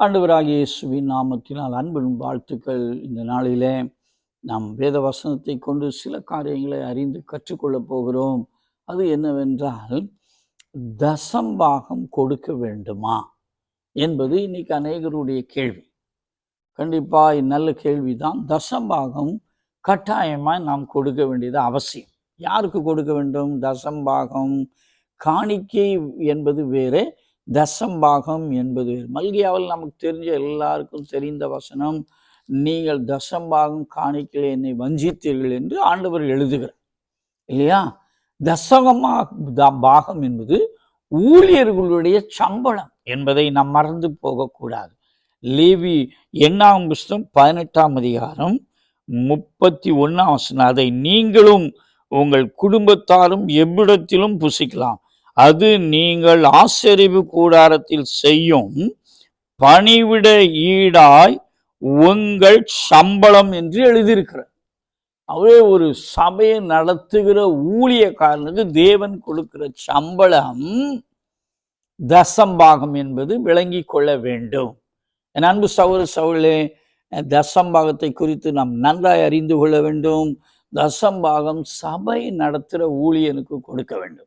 ஆண்டவராகிய இயேசுவின் நாமத்தினால் அன்பின் வாழ்த்துக்கள். இந்த நாளிலே நாம் வேத வசனத்தை கொண்டு சில காரியங்களை அறிந்து கற்றுக்கொள்ளப் போகிறோம். அது என்னவென்றால் தசம்பாகம் கொடுக்க வேண்டுமா என்பது இன்னைக்கு அநேகருடைய கேள்வி. கண்டிப்பாக நல்ல கேள்விதான். தசம்பாகம் கட்டாயமாக நாம் கொடுக்க வேண்டியது அவசியம். யாருக்கு கொடுக்க வேண்டும்? தசம்பாகம் காணிக்கை என்பது வேறு தசம்பாகம் என்பது மல்கியாவில் நமக்கு தெரிஞ்ச எல்லாருக்கும் தெரிந்த வசனம் நீங்கள் தசம்பாகம் காணிக்கலை என்னை வஞ்சித்தீர்கள் என்று ஆண்டவர் எழுதுகிறார். இல்லையா? தசகமாக பாகம் என்பது ஊழியர்களுடைய சம்பளம் என்பதை நாம் மறந்து போகக்கூடாது. லேவி எண்ணாம் புஸ்தம் பதினெட்டாம் அதிகாரம் முப்பத்தி ஒன்றாம் வசனம். அதை நீங்களும் உங்கள் குடும்பத்தாரும் எவ்விடத்திலும் புசிக்கலாம். அது நீங்கள் ஆசரிப்பு கூடாரத்தில் செய்யும் பணிவிட ஈடாய் உங்கள் சம்பளம் என்று எழுதியிருக்கிறார். அவரே ஒரு சபையை நடத்துகிற ஊழியக்காரனுக்கு தேவன் கொடுக்கிற சம்பளம் தசம்பாகம் என்பது விளங்கி கொள்ள வேண்டும். என் அன்பு சவுர சவுளே தசம்பாகத்தை குறித்து நாம் நன்றாய் அறிந்து கொள்ள வேண்டும். தசம்பாகம் சபை நடத்துகிற ஊழியனுக்கு கொடுக்க வேண்டும்.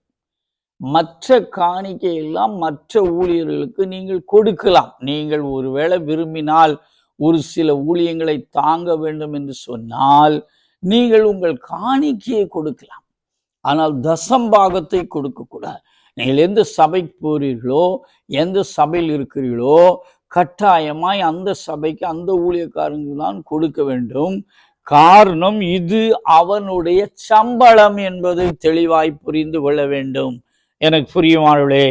மற்ற காணிக்கை எல்லாம் மற்ற ஊழியர்களுக்கு நீங்கள் கொடுக்கலாம். நீங்கள் ஒருவேளை விரும்பினால் ஒரு சில ஊழியங்களை தாங்க வேண்டும் என்று சொன்னால் நீங்கள் உங்கள் காணிக்கையை கொடுக்கலாம். ஆனால் தசம்பாகத்தை கொடுக்கக்கூடாது. நீங்கள் எந்த சபைக்கு போறீர்களோ எந்த சபையில் இருக்கிறீர்களோ கட்டாயமாய் அந்த சபைக்கு அந்த ஊழியக்காரங்க தான் கொடுக்க வேண்டும். காரணம் இது அவனுடைய சம்பளம் என்பதை தெளிவாய் புரிந்து கொள்ள வேண்டும். எனக்கு புரியுமானவளே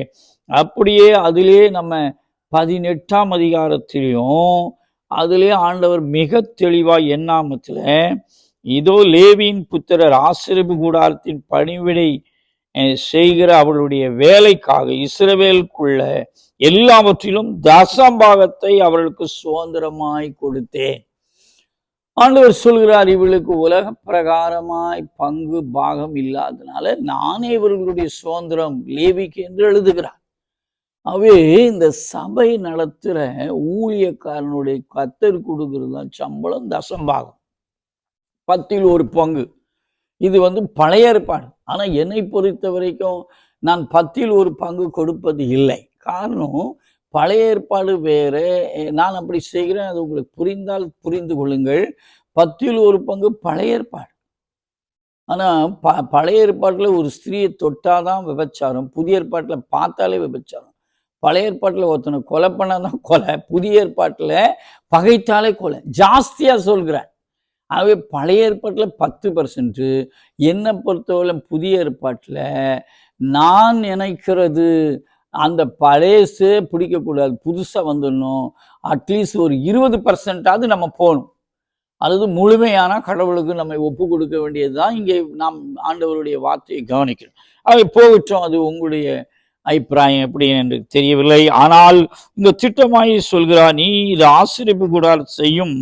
அப்படியே அதிலே நம்ம பதினெட்டாம் அதிகாரத்திலையும் அதிலே ஆண்டவர் மிக தெளிவாக எண்ணாமத்தில் இதோ லேவியின் புத்திரர் ஆசிரியப்பு கூடாரத்தின் பணிவிடை செய்கிற அவர்களுடைய வேலைக்காக இஸ்ரவேலுக்குள்ள எல்லாவற்றிலும் தசம்பாகத்தை அவர்களுக்கு சுதந்திரமாய் கொடுத்தேன். ஆண்டவர் சொல்கிறார் இவளுக்கு உலக பிரகாரமாய் பங்கு பாகம் இல்லாதனால நானே இவர்களுடைய சுதந்திரம் லேவிக்கு என்று எழுதுகிறார். அவே இந்த சபை நடத்துகிற ஊழியக்காரனுடைய கத்தர் கொடுக்கறதுதான் சம்பளம் தசம்பாகம் பத்தில் ஒரு பங்கு. இது வந்து பழைய ஏற்பாடு. ஆனால் என்னை பொறுத்த வரைக்கும் நான் பத்தில் ஒரு பங்கு கொடுப்பது இல்லை. காரணம் பழைய ஏற்பாடு வேறு. நான் அப்படி செய்கிறேன் அது உங்களுக்கு புரிந்தால் புரிந்து கொள்ளுங்கள். பத்தில் ஒரு பங்கு பழைய ஏற்பாடு. ஆனால் ப பழைய ஏற்பாட்டில் ஒரு ஸ்திரியை தொட்டாதான் விபச்சாரம் புதிய ஏற்பாட்டில் பார்த்தாலே விபச்சாரம். பழைய ஏற்பாட்டில் ஒருத்தனை கொலை பண்ணாதான் கொலை புதிய ஏற்பாட்டில் பகைத்தாலே கொலை. ஜாஸ்தியாக சொல்கிறார். ஆகவே பழைய ஏற்பாட்டில் பத்து பர்சன்ட்டு என்னை பொறுத்தவரை புதிய ஏற்பாட்டில் நான் நினைக்கிறது அந்த பழையசே பிடிக்கக்கூடாது. புதுசாக வந்துடணும். அட்லீஸ்ட் ஒரு இருபது பர்சன்டாவது நம்ம போகணும். அல்லது முழுமையான கடவுளுக்கு நம்மை ஒப்பு கொடுக்க வேண்டியது தான் இங்கே நாம் ஆண்டவருடைய வார்த்தையை கவனிக்கிறோம். அவை போகட்டும் அது உங்களுடைய அபிப்பிராயம் எப்படி என்று தெரியவில்லை. ஆனால் இந்த திட்டமாய் சொல்கிறார் நீ இது ஆசிரியப்பு கூடாது செய்யும்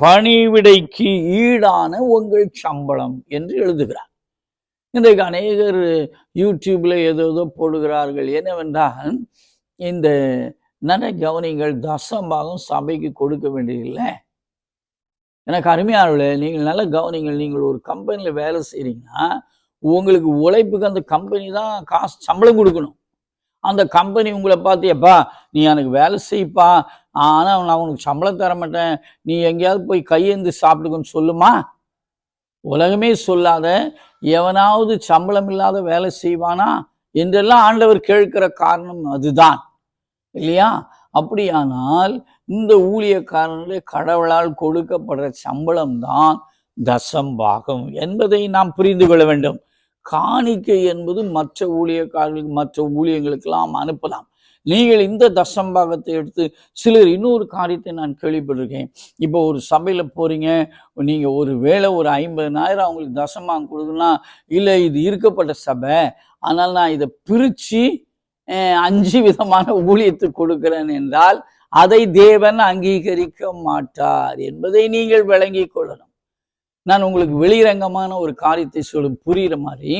பணிவிடைக்கு ஈடான உங்கள் சம்பளம் என்று எழுதுகிறார். இன்றைக்கு அநேகர் யூடியூப்ல ஏதோ ஏதோ போடுகிறார்கள். என்னவென்றால் இந்த நன கவனிங்கள் தசம்பாகம் சபைக்கு கொடுக்க வேண்டியதில்லை. எனக்கு அருமையானவர்களே நீங்கள் நல்ல கவனிங்கள். நீங்கள் ஒரு கம்பெனியில் வேலை செய்கிறீங்கன்னா உங்களுக்கு உழைப்புக்கு அந்த கம்பெனி தான் காசு சம்பளம் கொடுக்கணும். அந்த கம்பெனி உங்களை பார்த்து எப்பா நீ எனக்கு வேலை செய்ப்பா. ஆனால் நான் உனக்கு சம்பளம் தர மாட்டேன் நீ எங்கேயாவது போய் கையேந்து சாப்பிடுக்குன்னு சொல்லுமா? உலகமே சொல்லாத எவனாவது சம்பளம் இல்லாத வேலை செய்வானா? என்றெல்லாம் ஆண்டவர் கேட்கிற காரணம் அதுதான். இல்லையா? அப்படியானால் இந்த ஊழியக்காரனுடைய கடவுளால் கொடுக்கப்படுற சம்பளம் தான் தசம்பாகம் என்பதை நாம் புரிந்து கொள்ள வேண்டும். காணிக்கை என்பது மற்ற ஊழியக்காரர்களுக்கு மற்ற ஊழியங்களுக்கெல்லாம் அனுப்பலாம். நீங்கள் இந்த தசம்பாகத்தை எடுத்து சிலர் இன்னொரு காரியத்தை நான் கேள்விப்பட்டிருக்கேன். இப்போ ஒரு சபையில் போகிறீங்க நீங்கள் ஒரு வேளை ஒரு ஐம்பதனாயிரம் அவங்களுக்கு தசமாக கொடுக்கணும்னா இல்லை இது இருக்கப்பட்ட சபை ஆனால் நான் இதை பிரித்து அஞ்சு விதமான ஊழியத்துக்கு கொடுக்கிறேன் என்றால் அதை தேவன் அங்கீகரிக்க மாட்டார் என்பதை நீங்கள் விளங்கி கொள்ளணும். நான் உங்களுக்கு வெளிரங்கமான ஒரு காரியத்தை சொல்லும் புரிகிற மாதிரி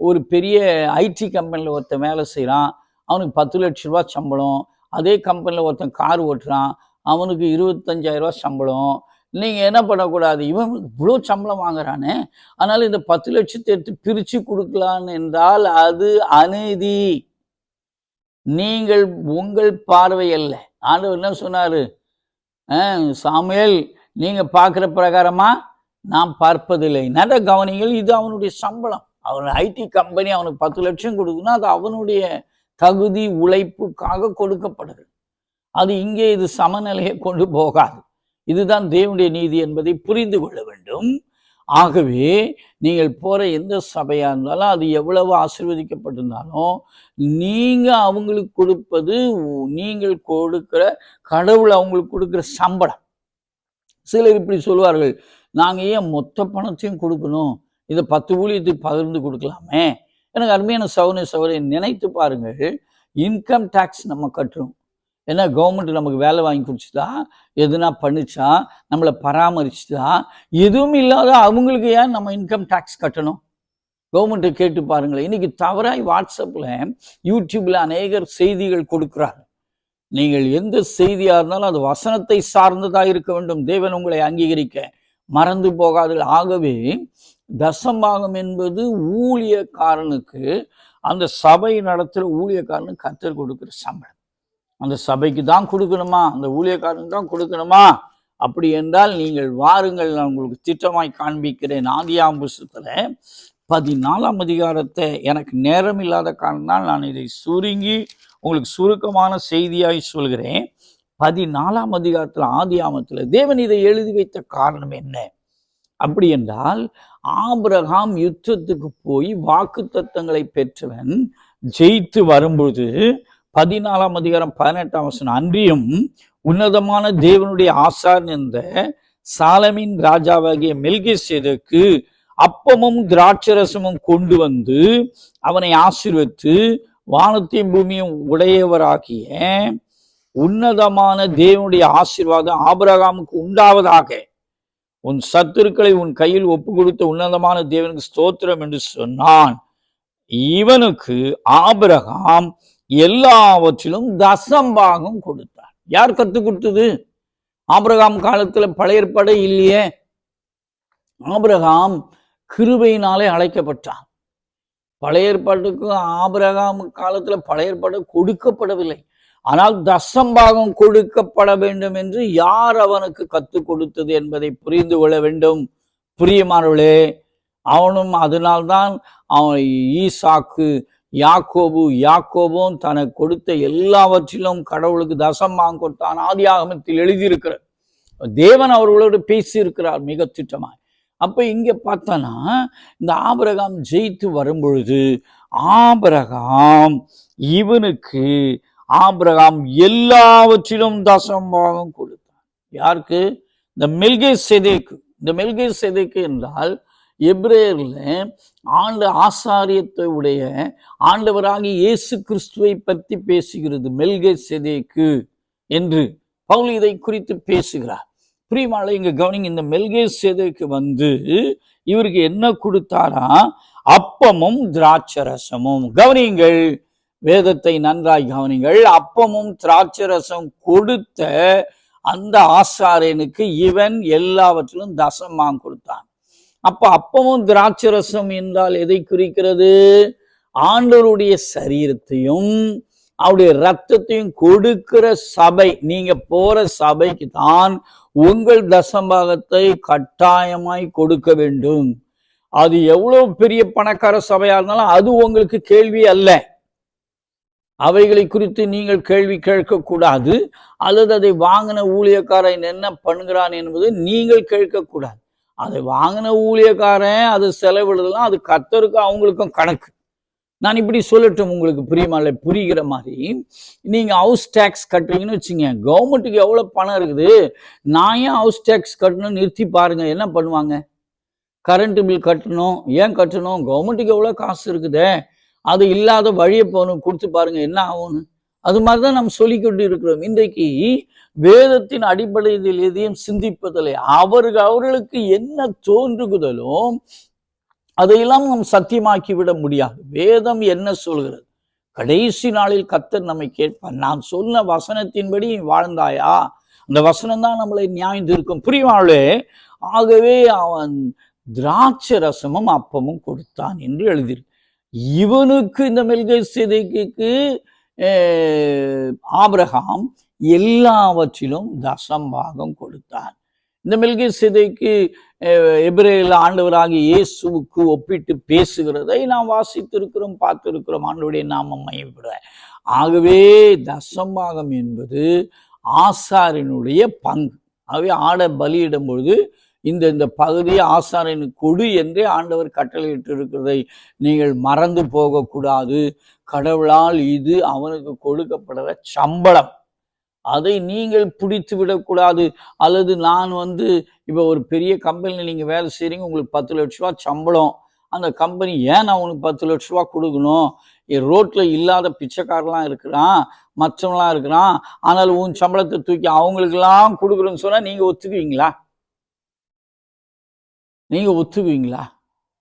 ஒரு பெரிய ஐடி கம்பெனியில் ஒருத்தன் வேலை செய்கிறான் அவனுக்கு பத்து லட்ச ரூபா சம்பளம். அதே கம்பெனியில் ஒருத்தன் கார் ஓட்டுறான். அவனுக்கு இருபத்தஞ்சாயிரம் சம்பளம். நீங்கள் என்ன பண்ணக்கூடாது? இவன் இவ்வளோ சம்பளம் வாங்குறானே. அதனால் இந்த பத்து லட்சத்தை எடுத்து பிரித்து கொடுக்கலான்னு என்றால் அது அநீதி. நீங்கள் உங்கள் பார்வை அல்ல. ஆண்டவர் என்ன சொன்னார்? சாமியல் நீங்கள் பார்க்குற பிரகாரமா நான் பார்ப்பதில்லை. நட கவனிகள் இது அவனுடைய சம்பளம். அவன் ஐடி கம்பெனி அவனுக்கு பத்து லட்சம் கொடுக்குன்னா அது அவனுடைய தகுதி உழைப்புக்காக கொடுக்கப்படுகிறது. அது இங்கே இது சமநிலையை கொண்டு போகாது. இதுதான் தேவனுடைய நீதி என்பதை புரிந்து கொள்ள வேண்டும். ஆகவே நீங்கள் போற எந்த சபையா இருந்தாலும் அது எவ்வளவு ஆசீர்வதிக்கப்பட்டிருந்தாலும் நீங்க அவங்களுக்கு கொடுப்பது நீங்கள் கொடுக்கிற கடவுள் அவங்களுக்கு கொடுக்கிற சம்பளம். சிலர் இப்படி சொல்லுவார்கள் நாங்கள் ஏன் மொத்த பணத்தையும் கொடுக்கணும்? இதை பத்து ஊழியத்துக்கு பகிர்ந்து கொடுக்கலாமே? எனக்கு அருமையான சௌன சௌரிய நினைத்து பாருங்கள். இன்கம் டேக்ஸ் நம்ம கட்டுறோம். ஏன்னா கவர்மெண்ட் நமக்கு வேலை வாங்கி கொடுத்துதா எதுனா பண்ணிச்சா நம்மளை பராமரிச்சுதா எதுவும் இல்லாத அவங்களுக்கு ஏன் நம்ம இன்கம் டேக்ஸ் கட்டணும்? கவர்மெண்ட்டை கேட்டு பாருங்களேன். இன்னைக்கு தவறாய் வாட்ஸ்அப்பில் யூடியூப்ல அநேகர் செய்திகள் கொடுக்குறார். நீங்கள் எந்த செய்தியா இருந்தாலும் அது வசனத்தை சார்ந்ததா இருக்க வேண்டும். தேவன் உங்களை அங்கீகரிக்க. மறந்து போகாதீர்கள். ஆகவே தசம்பாகம் என்பது ஊழியக்காரனுக்கு அந்த சபை நடத்துகிற ஊழியக்காரனுக்கு கத்தர் கொடுக்குற சம்பளம். அந்த சபைக்கு தான் கொடுக்கணுமா? அந்த ஊழியக்காரனுக்கு தான் கொடுக்கணுமா? அப்படி என்றால் நீங்கள் வாருங்கள் நான் உங்களுக்கு திட்டமாய் காண்பிக்கிறேன். ஆதியாம் பதினாலாம் அதிகாரத்தை எனக்கு நேரம் இல்லாத காரணத்தால் நான் இதை சுருங்கி உங்களுக்கு சுருக்கமான செய்தியாய் சொல்கிறேன். பதினாலாம் அதிகாரத்தில் ஆதியாமத்தில் தேவன் இதை எழுதி வைத்த காரணம் என்ன? அப்படி என்றால் ஆபிரகாம் யுத்தத்துக்கு போய் வாக்கு தத்தங்களை பெற்றவன் ஜெயித்து வரும்பொழுது பதினாலாம் அதிகாரம் பதினெட்டாம் வருஷம் அன்றியும் உன்னதமான தேவனுடைய ஆசான் என்ற சாலமின் ராஜாவாகிய மெல்கிசேதக்கு அப்பமும் திராட்சரசமும் கொண்டு வந்து அவனை ஆசிர்வித்து வானத்தையும் பூமியும் உடையவராகிய உன்னதமான தேவனுடைய ஆசீர்வாதம் ஆபிரகாமுக்கு உண்டாவதாக உன் சத்துருக்களை உன் கையில் ஒப்பு கொடுத்த உன்னதமான தேவனுக்கு ஸ்தோத்திரம் என்று சொன்னான். இவனுக்கு ஆபிரகாம் எல்லாவற்றிலும் தசம்பாகம் கொடுத்தார். யார் கத்து கொடுத்தது? ஆபிரகாம் காலத்துல பழைய இல்லையே. ஆபிரகாம் கிருபையினாலே அழைக்கப்பட்டான். பழையற்பாட்டுக்கு ஆபிரகாம் காலத்துல பழையற்பாடு கொடுக்கப்படவில்லை. ஆனால் தசம்பாகம் கொடுக்கப்பட வேண்டும் என்று யார் அவனுக்கு கற்றுக் கொடுத்தது என்பதை புரிந்து கொள்ள வேண்டும். புரியமானவளே அவனும் அதனால்தான் அவன் ஈசாக்கு யாக்கோபு யாக்கோபும் தனக்கு கொடுத்த எல்லாவற்றிலும் கடவுளுக்கு தசம்பாகம் கொடுத்தான். ஆதியாகமத்தில் எழுதியிருக்கிறார். தேவன் அவர்களோடு பேசியிருக்கிறார் மிக திட்டமாய். அப்போ இங்கே பார்த்தோன்னா இந்த ஆபரகாம் ஜெயித்து வரும்பொழுது ஆபரகாம் இவனுக்கு ஆபிரகாம் எல்லாவற்றிலும் தசம்பாகம் கொடுத்தான். யாருக்கு? இந்த மெல்கே செதேக்கு இந்த மெல்கே செதேக்கு என்றால் எப்ரேயர்ல ஆண்டு ஆசாரியத்தை உடைய ஆண்டவராகி இயேசு கிறிஸ்துவை பற்றி பேசுகிறது மெல்கே செதேக்கு என்று பவுல் இதை குறித்து பேசுகிறார். பிரியமால இங்க கவனிங்க இந்த மெல்கே சேதைக்கு வந்து இவருக்கு என்ன கொடுத்தாரா? அப்பமும் திராட்சரசமும். கவனிங்கள் வேதத்தை நன்றாய் கவனிங்கள். அப்பமும் திராட்சரசம் கொடுத்த அந்த ஆசாரியனுக்கு இவன் எல்லாவற்றிலும் தசமாம் கொடுத்தான். அப்ப அப்பமும் திராட்சரசம் என்றால் எதை குறிக்கிறது? ஆண்டவருடைய சரீரத்தையும் அவருடைய ரத்தத்தையும் கொடுக்கிற சபை நீங்க போற சபைக்கு தான் உங்கள் தசம்பாகத்தை கட்டாயமாய் கொடுக்க வேண்டும். அது எவ்வளவு பெரிய பணக்கார சபையா இருந்தாலும் அது உங்களுக்கு கேள்வி அல்ல. அவைகளை குறித்து நீங்கள் கேள்வி கேட்கக்கூடாது அல்லது அதை வாங்கின ஊழியக்காரன் என்ன பண்ணுகிறான் என்பது நீங்கள் கேட்கக்கூடாது. அதை வாங்கின ஊழியக்காரன் அது செலவிடுதலாம் அது கத்தருக்கு அவங்களுக்கும் கணக்கு. நான் இப்படி சொல்லட்டும் உங்களுக்கு புரியுமால புரிகிற மாதிரி நீங்கள் ஹவுஸ் டேக்ஸ் கட்டுறீங்கன்னு வச்சுங்க கவர்மெண்ட்டுக்கு எவ்வளோ பணம் இருக்குது? நான் ஏன் ஹவுஸ் டேக்ஸ் கட்டணும்னு நிறுத்தி பாருங்கள் என்ன பண்ணுவாங்க? கரண்ட் பில் கட்டணும் ஏன் கட்டணும்? கவர்மெண்ட்டுக்கு எவ்வளோ காசு இருக்குதே? அது இல்லாத வழியை போகணும் கொடுத்து பாருங்க என்ன ஆகும்னு. அது மாதிரி தான் நம்ம சொல்லிக்கொண்டு இருக்கிறோம். இன்றைக்கு வேதத்தின் அடிப்படையில் எதையும் சிந்திப்பதில்லை. அவர்கள் அவர்களுக்கு என்ன தோன்றுகுதலோ அதையெல்லாம் நாம் சத்தியமாக்கி விட முடியாது. வேதம் என்ன சொல்கிறது? கடைசி நாளில் கத்தர் நம்மை கேட்பார். நான் சொன்ன வசனத்தின்படி வாழ்ந்தாயா? அந்த வசனம் தான் நம்மளை நியாயம் இருக்கும் புரிவாளே ஆகவே அவன் திராட்சை ரசமும் அப்பமும் கொடுத்தான் என்று எழுதியிருக்கு. இவனுக்கு இந்த மெல்கை சிதைக்கு ஆபிரகாம் எல்லாவற்றிலும் தசம்பாகம் கொடுத்தான். இந்த மெல்கை சிதைக்கு எபிரேல ஆண்டவராகிய இயேசுவுக்கு ஒப்பிட்டு பேசுகிறதை நாம் வாசித்திருக்கிறோம் பார்த்திருக்கிறோம். ஆண்டவுடைய நாமம் மையப்பட ஆகவே தசம்பாகம் என்பது ஆசாரினுடைய பங்கு. ஆகவே ஆட பலியிடும் பொழுது இந்த இந்த பகுதியை ஆசாரியனுக்கு கொடு என்றே ஆண்டவர் கட்டளையிட்டு இருக்கிறதை நீங்கள் மறந்து போகக்கூடாது. கடவுளால் இது அவனுக்கு கொடுக்கப்படுற சம்பளம். அதை நீங்கள் பிடித்து விடக்கூடாது. அல்லது நான் வந்து இப்போ ஒரு பெரிய கம்பெனியில் நீங்கள் வேலை செய்கிறீங்க உங்களுக்கு பத்து லட்ச ரூபா சம்பளம். அந்த கம்பெனி ஏன் நான் உனக்கு பத்து லட்ச ரூபா கொடுக்கணும்? ரோட்டில் இல்லாத பிச்சைக்காரெலாம் இருக்கிறான் மற்றவங்களாம் இருக்கிறான். ஆனால் உன் சம்பளத்தை தூக்கி அவங்களுக்கெல்லாம் கொடுக்குறேன்னு சொன்னால் நீங்கள் ஒத்துக்குவீங்களா? நீங்கள் ஒத்துக்குவீங்களா?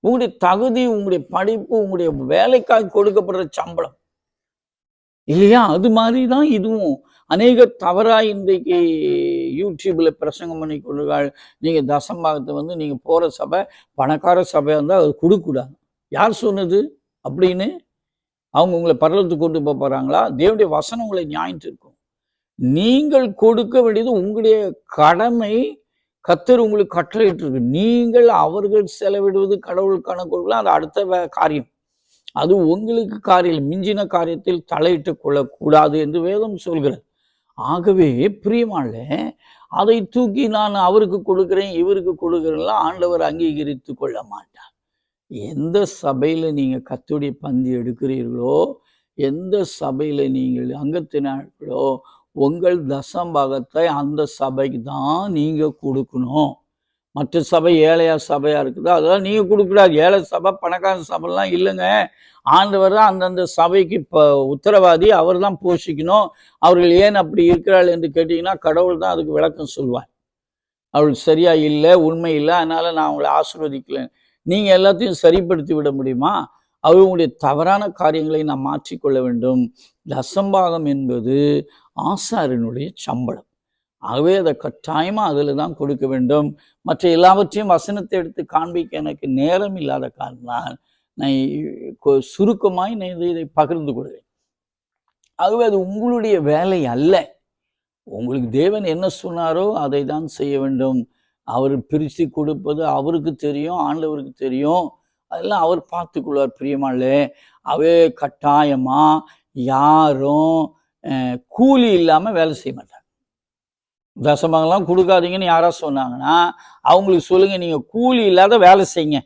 உங்களுடைய தகுதி உங்களுடைய படிப்பு உங்களுடைய வேலைக்காக கொடுக்கப்படுற சம்பளம். இல்லையா? அது மாதிரி தான் இதுவும். அநேக தவறாக இன்றைக்கு யூடியூப்பில் பிரசங்கம் பண்ணி கொள்ளுங்கள் நீங்கள் தசம்பாகத்தை வந்து நீங்கள் போகிற சபை பணக்கார சபையாக இருந்தால் அது கொடுக்கூடாது யார் சொன்னது? அப்படின்னு அவங்க உங்களை பரலத்துக்கு கொண்டு போக போகிறாங்களா தேவனுடைய வசனம் உங்களை நியாயம் இருக்கும். நீங்கள் கொடுக்க வேண்டியது உங்களுடைய கடமை கத்தர் உங்களுக்கு கட்டளையிட்டு இருக்கு நீங்கள் அவர்கள் செலவிடுவது கடவுளுக்கான கொடுக்கலாம் அது அடுத்த காரியம். அது உங்களுக்கு காரியம் மிஞ்சின காரியத்தில் தலையிட்டு கொள்ளக்கூடாது என்று வேதம் சொல்கிறது. ஆகவே பிரியமால அதை தூக்கி நான் அவருக்கு கொடுக்குறேன் இவருக்கு கொடுக்குறேன்லாம் ஆண்டவர் அங்கீகரித்து கொள்ள மாட்டார். எந்த சபையில் நீங்கள் கத்துடைய பந்தி எடுக்கிறீர்களோ எந்த சபையில் நீங்கள் அங்கத்தினார்களோ உங்கள் தசம்பாகத்தை அந்த சபைக்கு தான் நீங்கள் கொடுக்கணும். மற்ற சபை ஏழையா சபையாக இருக்குதோ அதெல்லாம் நீங்கள் கொடுக்கூடாது ஏழை சபை பணக்கார சபைலாம் இல்லைங்க. ஆண்டவர் தான் அந்தந்த சபைக்கு இப்போ உத்தரவாதி அவர் தான் போஷிக்கணும். அவர்கள் ஏன் அப்படி இருக்கிறாள் என்று கேட்டிங்கன்னா கடவுள் தான் அதுக்கு விளக்கம் சொல்வார். அவள் சரியா இல்லை உண்மை இல்லை அதனால் நான் அவங்களை ஆசிர்வதிக்கல. நீங்கள் எல்லாத்தையும் சரிப்படுத்தி விட முடியுமா? அவர்களுடைய தவறான காரியங்களை நாம் மாற்றிக்கொள்ள வேண்டும். தசம்பாகம் என்பது ஆசாரினுடைய சம்பளம். ஆகவே அதை கட்டாயமாக அதில் தான் கொடுக்க வேண்டும். மற்ற எல்லாவற்றையும் வசனத்தை எடுத்து காண்பிக்க எனக்கு நேரம் இல்லாத காரணம் நான் சுருக்கமாய் நான் இதை பகிர்ந்து கொள்வேன் ஆகவே அது உங்களுடைய வேலை அல்ல. உங்களுக்கு தேவன் என்ன சொன்னாரோ அதை தான் செய்ய வேண்டும். அவர் பிரித்து கொடுப்பது அவருக்கு தெரியும் ஆண்டவருக்கு தெரியும். அதெல்லாம் அவர் பார்த்துக்கொள்வார் பிரியமால அவே கட்டாயமாக யாரும் கூலி இல்லாமல் வேலை செய்ய மாட்டாங்க. தசமங்கள்லாம் கொடுக்காதீங்கன்னு யாரா சொன்னாங்கன்னா அவங்களுக்கு சொல்லுங்க நீங்க கூலி இல்லாத வேலை செய்யுங்க.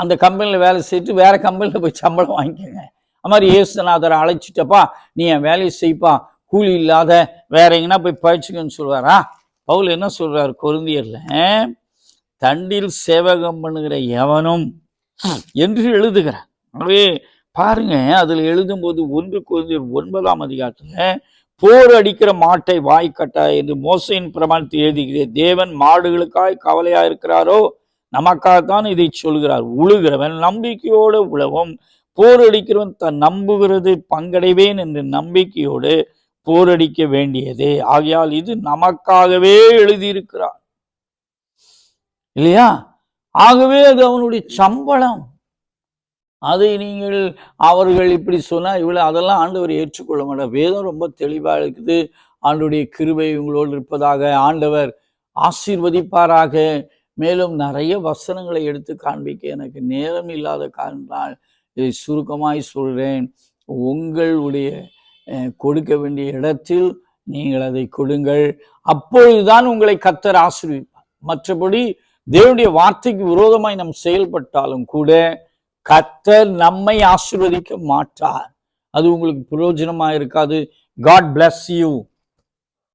அந்த கம்பெனியில் வேலை செய்துட்டு வேற கம்பெனியில் போய் சம்பளம் வாங்கிக்கோங்க. அது மாதிரி ஏசுநாதரை அழைச்சிட்டப்பா நீ என் வேலையை செய்ப்பா. கூலி இல்லாத வேற எங்கன்னா போய் பயிற்சிக்கன்னு சொல்லுவாரா? பவுல் என்ன சொல்றாரு கொருந்தியர்ல? தண்டில் சேவகம் பண்ணுகிற எவனும் என்று எழுதுகிறார். பாருங்க அதில் எழுதும்போது ஒன்று குழந்தை ஒன்பதாம் அதிகாரத்தில் போர் அடிக்கிற மாட்டை வாய்க்கட்டா என்று மோசையின் பிரமாணத்தை எழுதுகிறேன் தேவன் மாடுகளுக்காய் கவலையா இருக்கிறாரோ? நமக்காகத்தான் இதை சொல்கிறார். உழுகிறவன் நம்பிக்கையோடு உழவும். போர் அடிக்கிறவன் தன் நம்புகிறது பங்கடைவேன் என்று நம்பிக்கையோடு போரடிக்க வேண்டியது. ஆகையால் இது நமக்காகவே எழுதியிருக்கிறார். இல்லையா? ஆகவே அது அவனுடைய சம்பளம். அதை நீங்கள் அவர்கள் இப்படி சொன்னால் இவ்வளோ அதெல்லாம் ஆண்டவர் ஏற்றுக்கொள்ள மாட்டார் வேதம் ரொம்ப தெளிவாக இருக்குது. ஆண்டுடைய கிருபை உங்களோடு இருப்பதாக ஆண்டவர் ஆசீர்வதிப்பாராக. மேலும் நிறைய வசனங்களை எடுத்து காண்பிக்க எனக்கு நேரம் இல்லாத காரணத்தால் இதை சுருக்கமாய் சொல்கிறேன் உங்களுடைய கொடுக்க வேண்டிய இடத்தில் நீங்கள் அதை கொடுங்கள். அப்பொழுதுதான் உங்களை கத்தர் ஆசிர்விப்பார். மற்றபடி தேவனுடைய வார்த்தைக்கு விரோதமாய் நாம் செயல்பட்டாலும் கூட கத்தர் நம்மை ஆசிர்வதிக்க மாட்டார். அது உங்களுக்கு பிரயோஜனமாக இருக்காது. God bless you